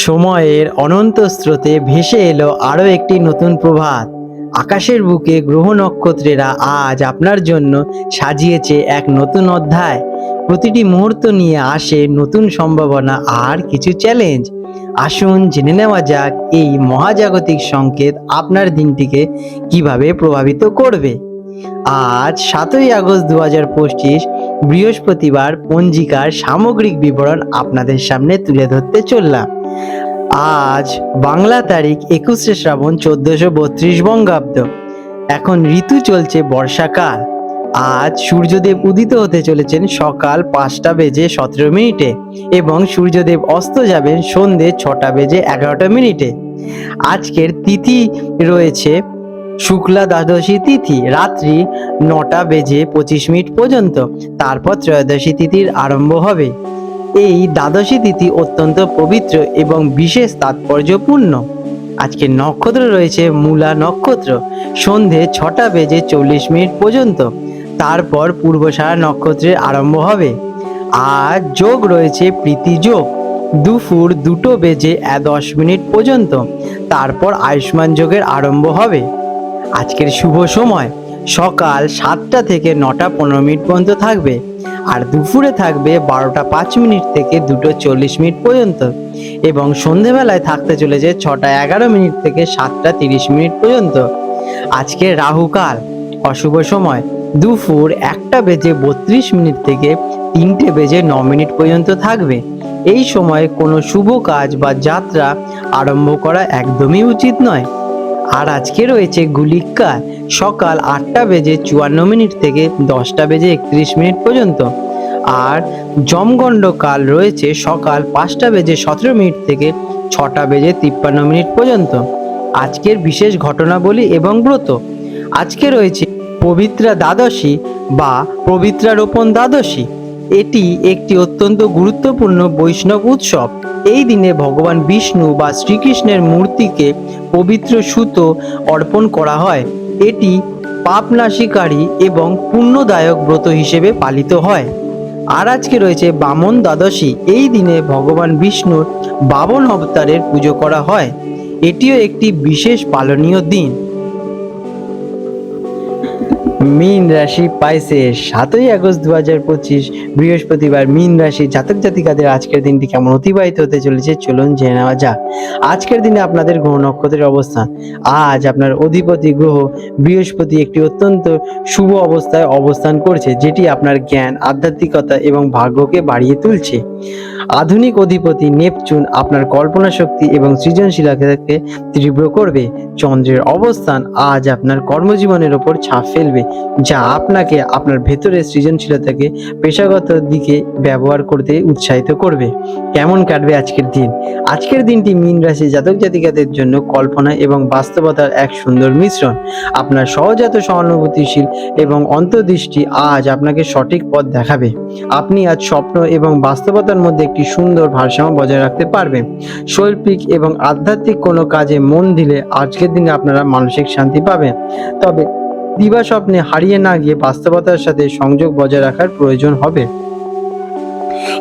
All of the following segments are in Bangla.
সময়ের অনন্ত স্রোতে ভেসে এলো আরও একটি নতুন প্রভাত। আকাশের বুকে গ্রহ নক্ষত্রেরা আজ আপনার জন্য সাজিয়েছে এক নতুন অধ্যায়। প্রতিটি মুহূর্ত নিয়ে আসে নতুন সম্ভাবনা আর কিছু চ্যালেঞ্জ আসুন জেনে নেওয়া যাক এই মহাজাগতিক সংকেত আপনার দিনটিকে কীভাবে প্রভাবিত করবে। আজ সাতই আগস্ট দু হাজার পঁচিশ বৃহস্পতিবার পঞ্জিকার সামগ্রিক বিবরণ আপনাদের সামনে তুলে ধরতে চললাম। আজ বাংলা তারিখ একুশে শ্রাবণ চোদ্দশো বত্রিশ বঙ্গাব্দ। এখন ঋতু চলছে বর্ষাকাল। আজ সূর্যদেব উদিত হতে চলেছেন সকাল পাঁচটা বেজে সতেরো মিনিটে এবং সূর্যদেব অস্ত যাবেন সন্ধে ছটা বেজে এগারোটা মিনিটে। আজকের তিথি রয়েছে শুক্লা দ্বাদশী তিথি, রাত্রি নটা বেজে পঁচিশ মিনিট পর্যন্ত। তারপর ত্রয়োদশী তিথির আরম্ভ হবে। এই দ্বাদশী তিথি অত্যন্ত পবিত্র এবং বিশেষ তাৎপর্যপূর্ণ। আজকে নক্ষত্র রয়েছে মূলা নক্ষত্র। সন্ধে ছটা বেজে চল্লিশ মিনিট পর্যন্ত। তারপর পূর্বসারা নক্ষত্রের আরম্ভ হবে। আর যোগ রয়েছে প্রীতি যোগ। দুপুর দুটো বেজে দশ মিনিট পর্যন্ত। তারপর আয়ুষ্মান যোগের আরম্ভ হবে। আজকের শুভ সময়। সকাল সাতটা থেকে নটা পনেরো মিনিট পর্যন্ত থাকবে আর দুপুরে থাকবে বারোটা পাঁচ মিনিট থেকে দুটো চল্লিশ মিনিট পর্যন্ত এবং সন্ধেবেলায় থাকতে চলেছে ছটা এগারো মিনিট থেকে সাতটা তিরিশ মিনিট পর্যন্ত। আজকে রাহুকাল, অশুভ সময়, দুপুর একটা বেজে বত্রিশ মিনিট থেকে তিনটে বেজে ন মিনিট পর্যন্ত থাকবে। এই সময় কোনো শুভ কাজ বা যাত্রা আরম্ভ করা একদমই উচিত নয়। আর আজকে রয়েছে গুলিকাল সকাল আটটা বেজে চুয়ান্ন মিনিট থেকে দশটা বেজে একত্রিশ মিনিট পর্যন্ত। আর জমগণ্ড কাল রয়েছে সকাল পাঁচটা বেজে সতেরো মিনিট থেকে ছটা বেজে তিপ্পান্ন মিনিট পর্যন্ত। আজকের বিশেষ ঘটনাবলী এবং ব্রত। আজকে রয়েছে পবিত্রা দ্বাদশী বা পবিত্রারোপণ দ্বাদশী। এটি একটি অত্যন্ত গুরুত্বপূর্ণ বৈষ্ণব উৎসব। এই দিনে ভগবান বিষ্ণু বা শ্রীকৃষ্ণের মূর্তিকে পবিত্র সুতো অর্পণ করা হয়। এটি পাপনাশীকারী এবং পুণ্যদায়ক ব্রত হিসেবে পালিত হয়। আর আজকে রয়েছে বামন দ্বাদশী। এই দিনে ভগবান বিষ্ণুর বাবন অবতারের পুজো করা হয়। এটিও একটি বিশেষ পালনীয় দিন। মীন রাশি পাইছে সাতই আগস্ট দু হাজার পঁচিশ, বৃহস্পতিবার মীন রাশি জাতক জাতিকাদের আজকের দিনটি কেমন অতিবাহিত হতে চলেছে চলুন জেনে নেওয়া যাক। আজকের দিনে আপনাদের গ্রহ নক্ষত্রের অবস্থান। আজ আপনার অধিপতি গ্রহ বৃহস্পতি একটি অত্যন্ত শুভ অবস্থায় অবস্থান করছে, যেটি আপনার জ্ঞান, আধ্যাত্মিকতা এবং ভাগ্যকে বাড়িয়ে তুলছে। আধুনিক অধিপতি নেপচুন আপনার কল্পনা শক্তি এবং সৃজনশীলতাকে তীব্র করবে। চন্দ্রের অবস্থান আজ আপনার কর্মজীবনের ওপর ছাপ ফেলবে। যা আপনাকে আপনার ভেতরের সৃজনশীলতাকে পেশাগত দিকে ব্যবহার করতে উৎসাহিত করবে। কেমন কাটবে আজকের দিন? আজকের দিনটি মীন রাশি জাতক জাতিকাদের জন্য কল্পনা এবং বাস্তবতার এক সুন্দর মিশ্রণ। আপনার সহজাত সহানুভূতিশীল এবং অন্তর্দৃষ্টি আজ আপনাকে সঠিক পথ দেখাবে। আপনি আজ স্বপ্ন এবং বাস্তবতার মধ্যে একটি সুন্দর ভারসাম্য বজায় রাখতে পারবেন। শৈল্পিক এবং আধ্যাত্মিক কোনো কাজে মন দিলে আজকের দিনে আপনারা মানসিক শান্তি পাবেন। তবে দিবা স্বপ্নে হারিয়ে না গিয়ে বাস্তবতার সাথে সংযোগ বজায় রাখার প্রয়োজন হবে।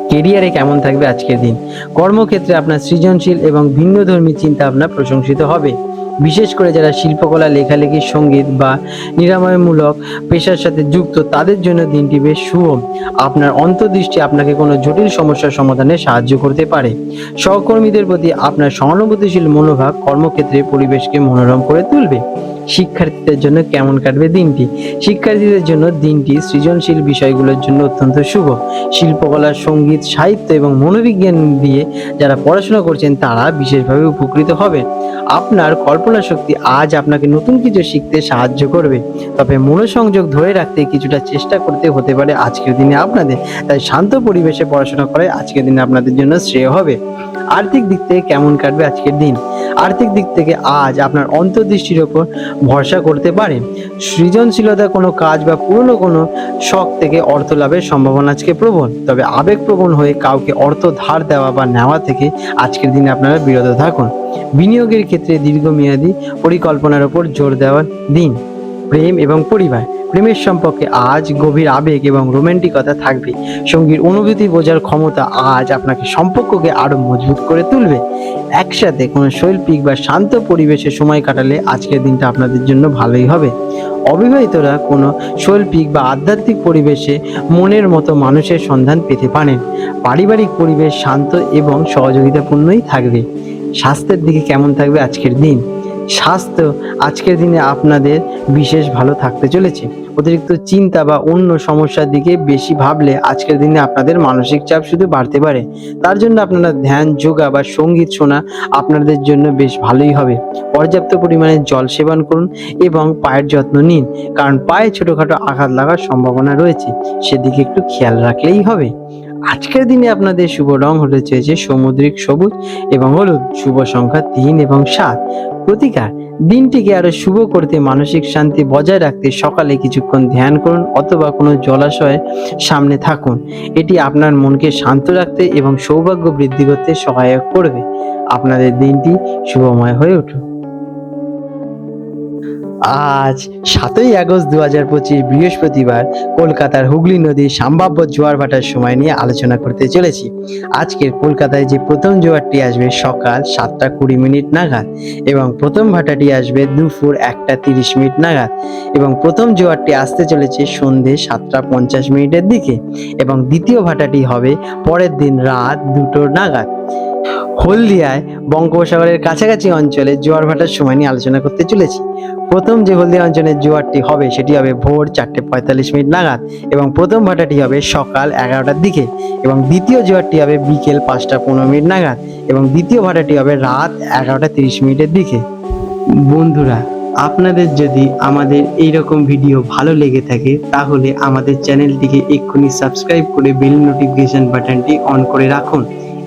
কেরিয়ারে কেমন থাকবে আজকের দিন? কর্মক্ষেত্রে আপনার সৃজনশীল এবং ভিন্নধর্মী চিন্তা ভাবনা প্রশংসিত হবে। বিশেষ করে যারা শিল্পকলা, লেখালেখি, সংগীত বা নিরাময়মূলক পেশার সাথে যুক্ত, তাদের জন্য দিনটি বেশ শুভ। আপনার অন্তর্দৃষ্টি আপনাকে কোনো জটিল সমস্যার সমাধানে সাহায্য করতে পারে। সহকর্মীদের প্রতি আপনার সহানুভূতিশীল মনোভাব কর্মক্ষেত্রে পরিবেশকে মনোরম করে তুলবে। শিক্ষার্থীদের জন্য কেমন কাটবে দিনটি? শিক্ষার্থীদের জন্য দিনটি সৃজনশীল বিষয়গুলোর জন্য অত্যন্ত শুভ। শিল্পকলা, সংগীত, সাহিত্য এবং মনোবিজ্ঞান দিয়ে যারা পড়াশোনা করছেন, তারা বিশেষভাবে উপকৃত হবে। আপনার কল্পনা শক্তি আজ আপনাকে নতুন কিছু শিখতে সাহায্য করবে। তবে মনোসংযোগ ধরে রাখতে কিছুটা চেষ্টা করতে হতে পারে আজকের দিনে আপনাদের। তাই শান্ত পরিবেশে পড়াশোনা করে আজকের দিনে আপনাদের জন্য শ্রেয় হবে। আর্থিক দিক থেকে কেমন কাটবে আজকের দিন? আর্থিক দিক থেকে আজ আপনার অন্তর্দৃষ্টির ওপর ভরসা করতে পারেন সৃজনশীলতা কোনো কাজ বা পুরনো কোনো শখ থেকে অর্থ লাভের সম্ভাবনা আজকে প্রবল। তবে আবেগপ্রবণ হয়ে কাউকে অর্থ ধার দেওয়া বা নেওয়া থেকে আজকের দিনে আপনারা বিরত থাকুন। বিনিয়োগের ক্ষেত্রে দীর্ঘমেয়াদী পরিকল্পনার ওপর জোর দেওয়ার দিন। প্রেম এবং পরিবার। প্রেমের সম্পর্কে আজ গভীর আবেগ এবং রোমান্টিকতা থাকবে। সঙ্গীর অনুভূতি বোঝার ক্ষমতা আজ আপনাকে সম্পর্ককে আরও মজবুত করে তুলবে। একসাথে কোনো শৈল্পিক বা শান্ত পরিবেশে সময় কাটালে আজকের দিনটা আপনাদের জন্য ভালোই হবে। অবিবাহিতরা কোনো শৈল্পিক বা আধ্যাত্মিক পরিবেশে মনের মতো মানুষের সন্ধান পেতে পারেন। পারিবারিক পরিবেশ শান্ত এবং সহযোগিতাপূর্ণই থাকবে। স্বাস্থ্যের দিকে কেমন থাকবে আজকের দিন? স্বাস্থ্য আজকের দিনে আপনাদের বিশেষ ভালো থাকতে চলেছে। অতিরিক্ত চিন্তা বা অন্য সমস্যার দিকে বেশি ভাবলে আজকের দিনে আপনাদের মানসিক চাপ শুধু বাড়তে পারে। তার জন্য আপনারা ধ্যান, যোগা বা সংগীত শোনা আপনাদের জন্য বেশ ভালোই হবে। পর্যাপ্ত পরিমাণে জল সেবন করুন এবং পায়ের যত্ন নিন, কারণ পায়ে ছোটোখাটো আঘাত লাগার সম্ভাবনা রয়েছে। সেদিকে একটু খেয়াল রাখলেই হবে। আজকের দিনে আপনাদের শুভ রং হতে চেয়েছে সমুদ্রিক সবুজ এবং হলুদ। শুভ সংখ্যা তিন এবং সাত। প্রতিকার, দিনটিকে আরও শুভ করতে, মানসিক শান্তি বজায় রাখতে সকালে কিছুক্ষণ ধ্যান করুন অথবা কোনো জলাশয়ে সামনে থাকুন। এটি আপনার মনকে শান্ত রাখতে এবং সৌভাগ্য বৃদ্ধি করতে সহায়ক করবে। আপনাদের দিনটি শুভময় হয়ে উঠুক। আজ সাতই আগস্ট দু হাজার পঁচিশ বৃহস্পতিবার কলকাতার হুগলি নদীর সম্ভাব্য জোয়ার ভাটার সময় নিয়ে আলোচনা করতে চলেছি। আজকের কলকাতায় যে প্রথম জোয়ারটি আসবে সকাল সাতটা কুড়ি মিনিট নাগাদ এবং প্রথম ভাটাটি আসবে দুপুর একটা তিরিশ মিনিট নাগাদ এবং প্রথম জোয়ারটি আসতে চলেছে সন্ধে সাতটা পঞ্চাশ মিনিটের দিকে এবং দ্বিতীয় ভাটাটি হবে পরের দিন রাত দুটো নাগাদ। হলদিয়ায় বঙ্গোপসাগরের কাছাকাছি অঞ্চলে জোয়ার ভাটার সময় নিয়ে আলোচনা করতে চলেছি। প্রথম যে হলদিয়া অঞ্চলের জোয়ারটি হবে, সেটি হবে ভোর চারটে পঁয়তাল্লিশ মিনিট নাগাদ এবং প্রথম ভাটাটি হবে সকাল এগারোটার দিকে এবং দ্বিতীয় জোয়ারটি হবে বিকেল পাঁচটা পনেরো মিনিট নাগাদ এবং দ্বিতীয় ভাটাটি হবে রাত এগারোটা তিরিশ মিনিটের দিকে। বন্ধুরা, আপনাদের যদি আমাদের এই রকম ভিডিও ভালো লেগে থাকে, তাহলে আমাদের চ্যানেলটিকে এক্ষুনি সাবস্ক্রাইব করে বেল নোটিফিকেশন বাটনটি অন করে রাখুন।